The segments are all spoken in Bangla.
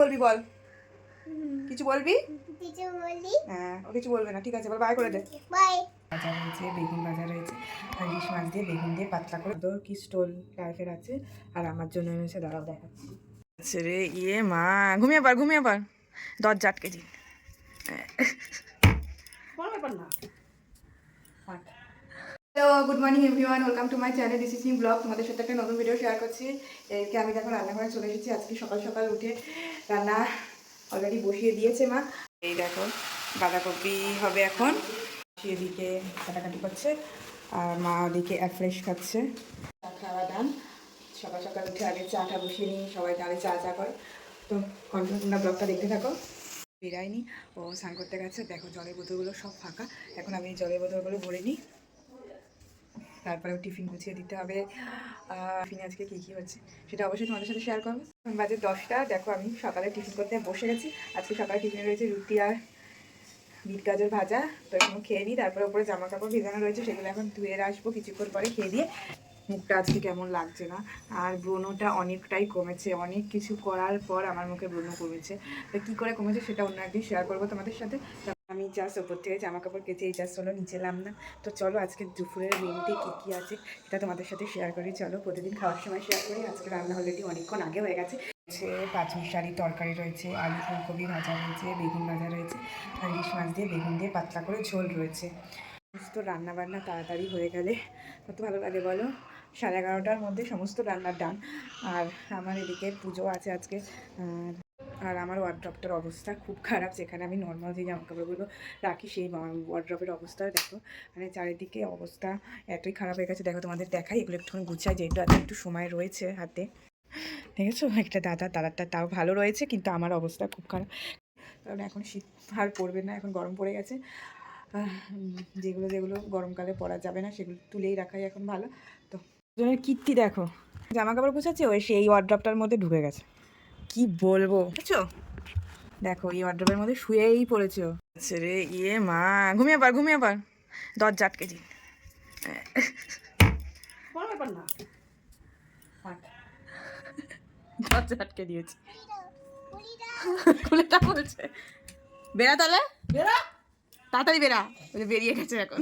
বলবি বল। কিছু বলবি? কিছু বলি? হ্যাঁ ও কিছু বলবে না ঠিক আছে বল বাই করে দে। বাই। ভাজা রয়েছে বেগুন ভাজা রয়েছে আর ইলিশ মাছ দিয়ে বেগুন দিয়ে পাতলা করে তোর কি স্টোল টাইপের আছে আর আমার জন্য এনেছে দাঁড়াও দেখাচ্ছি। আচ্ছা রে ইয়ে মা ঘুমিয়ে পার ঘুমিয়ে পার দরজা আটকে দিন hello good morning everyone welcome to my channel DC Singh blog তোমাদের সাথে একটা নতুন ভিডিও শেয়ার করছি। এরকে আমি দেখো রান্নাঘরে চলে এসেছি। আজকে সকাল সকাল উঠে রান্না অলরেডি বসিয়ে দিয়েছে মা। এই দেখো, বাঁধাকপি হবে এখন। এদিকে কাটাকাটি করছে। আর মা ওদিকে এক ফ্রেশ খাচ্ছে। খাওয়া দান সকাল সকাল উঠে আগে চাটা বসিয়ে নিই। সবাই তাহলে চা চা করে। তো কন্টিনিউ ব্লগটা দেখতে থাকো। বেরায়নি। ও স্নান করতে গেছে। দেখো জলের বোতলগুলো সব ফাঁকা। এখন আমি জলের বোতলগুলো ভরে নিই। তারপরে টিফিন গুছিয়ে দিতে হবে। টিফিনে আজকে কী কী হচ্ছে সেটা অবশ্যই তোমাদের সাথে শেয়ার করব। বাজে দশটা, দেখো আমি সকালে টিফিন করতে বসে গেছি। আজকে সকালে টিফিনে রয়েছে রুটি আর বিট গাজর ভাজা। তো এখনও খেয়ে নিই, তারপরে উপরে জামা কাপড় ভেজানো রয়েছে, সেগুলো এখন ধুয়ে আসব কিছুক্ষণ পরে খেয়ে দিয়ে। মুখটা আজকে কেমন লাগছে না? আর ব্রণটা অনেকটাই কমেছে, অনেক কিছু করার পর আমার মুখে ব্রণ কমেছে। তো কী করে কমেছে সেটা অন্য একদিন শেয়ার করব তোমাদের সাথে। জাস্ট ওপর থেকে জামা কাপড় কেচে এই জাস্ট হলো, নিচে এলাম না তো চলো আজকে দুপুরের মেনুতে কী কী আছে, সেটা তোমাদের সাথে শেয়ার করি। চলো প্রতিদিন খাওয়ার সময় শেয়ার করি। আজকে রান্না অলরেডি অনেকক্ষণ আগে হয়ে গেছে। রয়েছে পাঁচমিশালি তরকারি রয়েছে, আলু ফুলকপি ভাজা রয়েছে, বেগুন ভাজা রয়েছে, আর ইলিশ মাছ দিয়ে বেগুন দিয়ে পাতলা করে ঝোল রয়েছে। সমস্ত রান্না বান্না তাড়াতাড়ি হয়ে গেলে কত ভালো লাগে বলো? সাড়ে এগারোটার মধ্যে সমস্ত রান্নার ডান আর আমার এদিকে পুজো আছে আজকে আর আমার ওয়ার্ড্রপটার অবস্থা খুব খারাপ, যেখানে আমি নর্মাল যে জামা কাপড়গুলো রাখি, সেই ওয়ার্ড্রপের অবস্থা, দেখো। মানে চারিদিকে অবস্থা এতই খারাপ হয়ে গেছে, দেখো তোমাদের দেখাই, এগুলো একটুখানি গুছাই, যেহেতু আজকে একটু সময় রয়েছে হাতে। দেখেছ? একটা দাদা দাদারটা তাও ভালো রয়েছে, কিন্তু আমার অবস্থা খুব খারাপ। কারণ এখন শীত আর পড়বে না, এখন গরম পড়ে গেছে। যেগুলো যেগুলো গরমকালে পরা যাবে না, সেগুলো তুলেই রাখাই এখন ভালো। তো কীর্তি দেখো। জামা কাপড় গুছাচ্ছে, ওই সেই ওয়ার্ড্রপটার মধ্যে ঢুকে গেছে। কি বলব? বুঝছ দেখো এই ওয়ার্ড্রপের মধ্যে শুয়েই পড়েছে। আচ্ছা রে ইয়ে মা ঘুমিয়ে পার ঘুমিয়ে পার দরজা আটকে দিন দরজা আটকে দিয়েছি। খুলে তা বলছে। বেড়া তাহলে? বেড়া? তাড়াতাড়ি বেড়া। ওই বেরিয়ে গেছে এখন।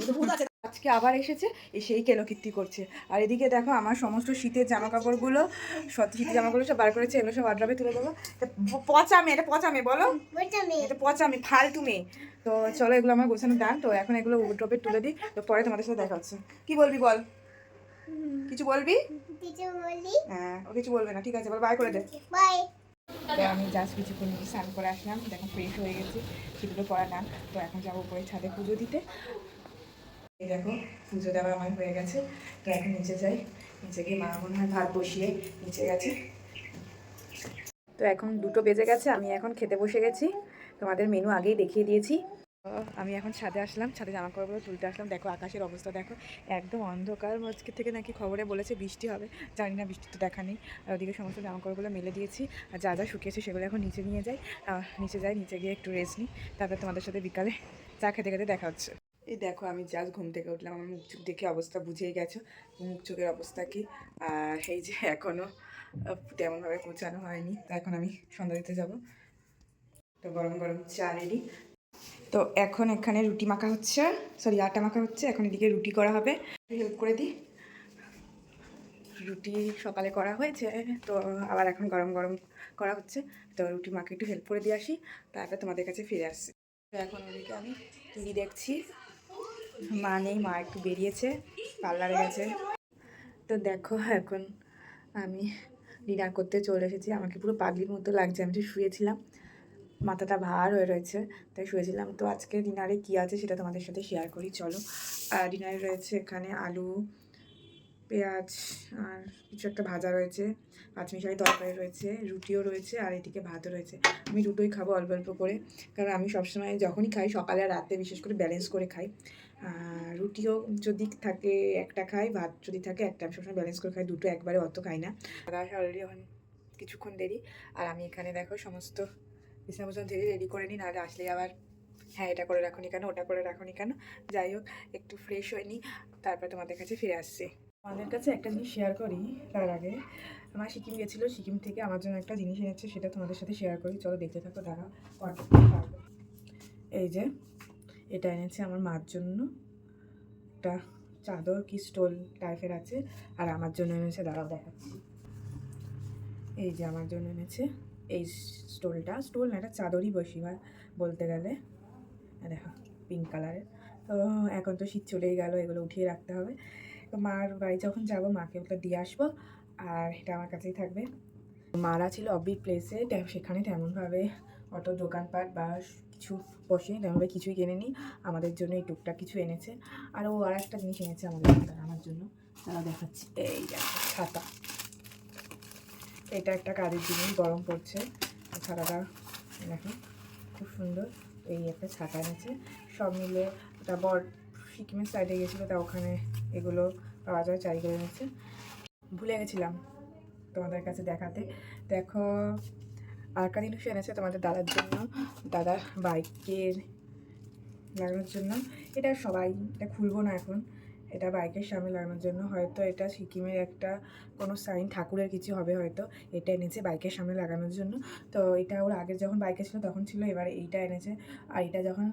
আজকে আবার এসেছে এসেই কেলোকীর্তি করছে। আর এদিকে দেখো আমার সমস্ত শীতের জামা কাপড়গুলো সব শীতের জামাগুলো সব বার করেছে এগুলো সব আড্রাবে তুলে দেবো। পচা মেয়ে এটা পচা মেয়ে বলো? এটা পচা মেয়ে ফালতু মেয়ে। তো চলো এগুলো আমার গোছানো দান তো এখন এগুলো ড্রপে তুলে দিই তো পরে তোমাদের সাথে দেখা হচ্ছে। কি বলবি বল? কিছু বলবি? হ্যাঁ ও কিছু বলবে না ঠিক আছে বল বাই করে দে। বাই আমি জাস্ট কিছুক্ষণ স্নান করে আসলাম দেখো ফ্রেশ হয়ে গেছি সেগুলো করা না তো এখন যাব উপরে ছাদে পুজো দিতে। এই দেখো পুজো দেওয়া আমার হয়ে গেছে। তো এখন নিচে যাই। নিচে গিয়ে মা মনে হয় ভাত বসিয়ে নিচে গেছে। তো এখন দুটো বেজে গেছে, আমি এখন খেতে বসে গেছি। তোমাদের মেনু আগেই দেখিয়ে দিয়েছি। আমি এখন ছাদে আসলাম, ছাদে জামা কাপড়গুলো তুলতে আসলাম। দেখো, আকাশের অবস্থা দেখো, একদম অন্ধকার। আজকে থেকে নাকি খবরে বলেছে বৃষ্টি হবে। জানি না, বৃষ্টি তো দেখা নেই। আর ওদিকে সমস্ত জামা কাপড়গুলো মেলে দিয়েছি। আর যা যা শুকিয়েছে সেগুলো এখন নিচে নিয়ে যাই। নিচে যাই, নিচে গিয়ে একটু রেস্ট নিই। তারপর তোমাদের সাথে বিকালে চা খেতে খেতে দেখা হচ্ছে। এই দেখো, আমি জাস্ট ঘুম থেকে উঠলাম। আমার মুখ চোখ দেখে অবস্থা বুঝেই গেছো। মুখ চোখের অবস্থা কি? আর এই যে এখনও তেমনভাবে পৌঁছানো হয়নি। তো এখন আমি সন্ধ্যা দিতে যাব। তো গরম গরম চা রেডি তো এখন এখানে রুটি মাখা হচ্ছে। সরি আটা মাখা হচ্ছে। এখন এদিকে রুটি করা হবে। হেল্প করে দিই। রুটি সকালে করা হয়েছে। তো আবার এখন গরম গরম করা হচ্ছে। তো রুটি মাকে একটু হেল্প করে দিয়ে আসি। তারপরে তোমাদের কাছে ফিরে আসছি। তো এখন ওদিকে আমি টিভি দেখছি। মা নেই, মা একটু বেরিয়েছে, পার্লারে গেছে। তো দেখো এখন আমি ডিনার করতে চলে এসেছি। আমাকে পুরো পাগলির মতো লাগছে, আমি তো শুয়েছিলাম, মাথাটা ভার হয়ে রয়েছে, তাই শুয়েছিলাম। তো আজকে ডিনারে কী আছে সেটা তোমাদের সাথে শেয়ার করি, চলো। ডিনারে রয়েছে এখানে আলু পেঁয়াজ আর কিছু একটা ভাজা রয়েছে, পাঁচমিশালি তরকারি রয়েছে, রুটিও রয়েছে আর এদিকে ভাতও রয়েছে। আমি দুটোই খাব অল্প অল্প করে, কারণ আমি সবসময় যখনই খাই, সকালে আর রাতে বিশেষ করে ব্যালেন্স করে খাই। আর রুটিও যদি থাকে একটা খাই, ভাত যদি থাকে একটা, আমি সবসময় ব্যালেন্স করে খাই, দুটো একবারে অত খাই না। দাদা অলরেডি এখন কিছুক্ষণ দেরি, আর আমি এখানে দেখো সমস্ত বিছানা বিছানা ধীরে রেডি করে নিই, নাহলে আসলে আবার হ্যাঁ এটা করে রাখুনি কেন, ওটা করে রাখুনি কেন? যাই হোক, একটু ফ্রেশ হয়ে নিই তারপর তোমাদের কাছে ফিরে আসছি। আমাদের কাছে একটা জিনিস শেয়ার করি তার আগে। আমার সিকিম গেছিল, সিকিম থেকে আমার জন্য একটা জিনিস এনেছে, সেটা তোমাদের সাথে শেয়ার করি। চলো দেখতে থাকো দাঁড়া এই যে, এটা এনেছে আমার মার জন্য। একটা চাদর কি স্টোল টাইপের আছে, আর আমার জন্য এনেছে, দাঁড়াও দেখাচ্ছি। এই যে আমার জন্য এনেছে, এই স্টোলটা স্টোল না, এটা চাদরই বসি বা বলতে গেলে। দেখো পিঙ্ক কালারের তো এখন তো শীত চলেই গেল, এগুলো উঠিয়ে রাখতে হবে। তো মার বাড়ি যখন যাব, মাকে ওটা দিয়ে আসব। আর এটা আমার কাছেই থাকবে। মারা ছিল অবিট প্লেসে সেখানে তেমনভাবে অত দোকানপাট বা কিছু বসে তেমনভাবে কিছুই কেনে নি আমাদের জন্য এই টুকটাক কিছু এনেছে। আর ও আর একটা জিনিস এনেছে আমাদের আমার জন্য। তারা দেখাচ্ছি। এই ছাতা এটা একটা কাজের জিনিস, গরম পড়ছে। ছাতাটা দেখো খুব সুন্দর। এই একটা ছাতা এনেছে। সব মিলে ওটা বর সিকিমের সাইডে গেছিল, তা ওখানে এগুলো পাওয়া যায় চাই করে এনেছে ভুলে গেছিলাম তোমাদের কাছে দেখাতে। দেখো, আর একটা জিনিস এনেছে তোমাদের দাদার জন্য, দাদার বাইকের লাগানোর জন্য। এটা সবাই, এটা খুলবো না এখন। এটা বাইকের সামনে লাগানোর জন্য। হয়তো এটা সিকিমের একটা কোনো সাইন ঠাকুরের কিছু হবে হয়তো। এটা এনেছে বাইকের সামনে লাগানোর জন্য। তো এটা ওর আগে যখন বাইকে ছিল, তখন ছিল, এবার এইটা এনেছে। আর এটা যখন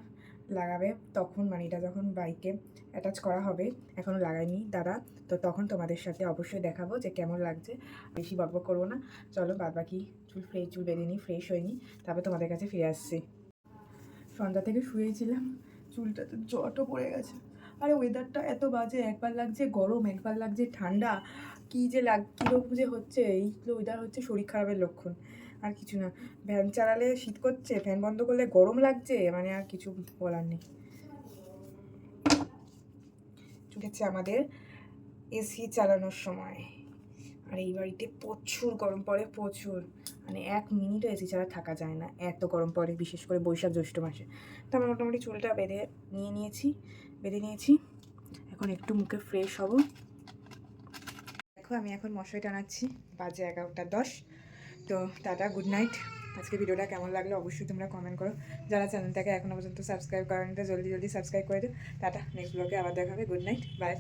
লাগাবে, তখন মানে এটা যখন বাইকে অ্যাটাচ করা হবে এখনও লাগাইনি দাদা, তো তখন তোমাদের সাথে অবশ্যই দেখাবো যে কেমন লাগছে। বেশি বকবক করব না, চলো বাদ বাকি চুল ফ্রেশ চুল বেঁধে নিই ফ্রেশ হয়ে নিই, তারপর তোমাদের কাছে ফিরে আসছি। সন্ধ্যা থেকে শুয়েছিলাম, চুলটা তো জটও পড়ে গেছে। আরে ওয়েদারটা এত বাজে, একবার লাগছে গরম, একবার লাগছে ঠান্ডা, কী যে লাগ, কীরকম যে হচ্ছে, এই ওয়েদার হচ্ছে শরীর খারাপের লক্ষণ। আর কিছু না। ফ্যান চালালে শীত করছে ফ্যান বন্ধ করলে গরম লাগছে মানে আর কিছু বলার নেই। হচ্ছে আমাদের এসি চালানোর সময়। আর এই বাড়িতে প্রচুর গরম পড়ে, প্রচুর। মানে এক মিনিটও এসি ছাড়া থাকা যায় না, এত গরম পড়ে, বিশেষ করে বৈশাখ জ্যৈষ্ঠ মাসে। তো আমরা মোটামুটি চুলটা বেঁধে নিয়ে নিয়েছি, বেঁধে নিয়েছি। এখন একটু মুখে ফ্রেশ হব। দেখো, আমি এখন মশারি টানাচ্ছি, বাজে এগারোটা দশ। তো টাটা গুড নাইট আজকে ভিডিওটা কেমন লাগল অবশ্যই তোমরা কমেন্ট করো। যারা চ্যানেলটাকে এখনও পর্যন্ত সাবস্ক্রাইব করেন জলদি জলদি সাবস্ক্রাইব করে দিও। টাটা নেক্সট ব্লগে আবার দেখা হবে। Good night bye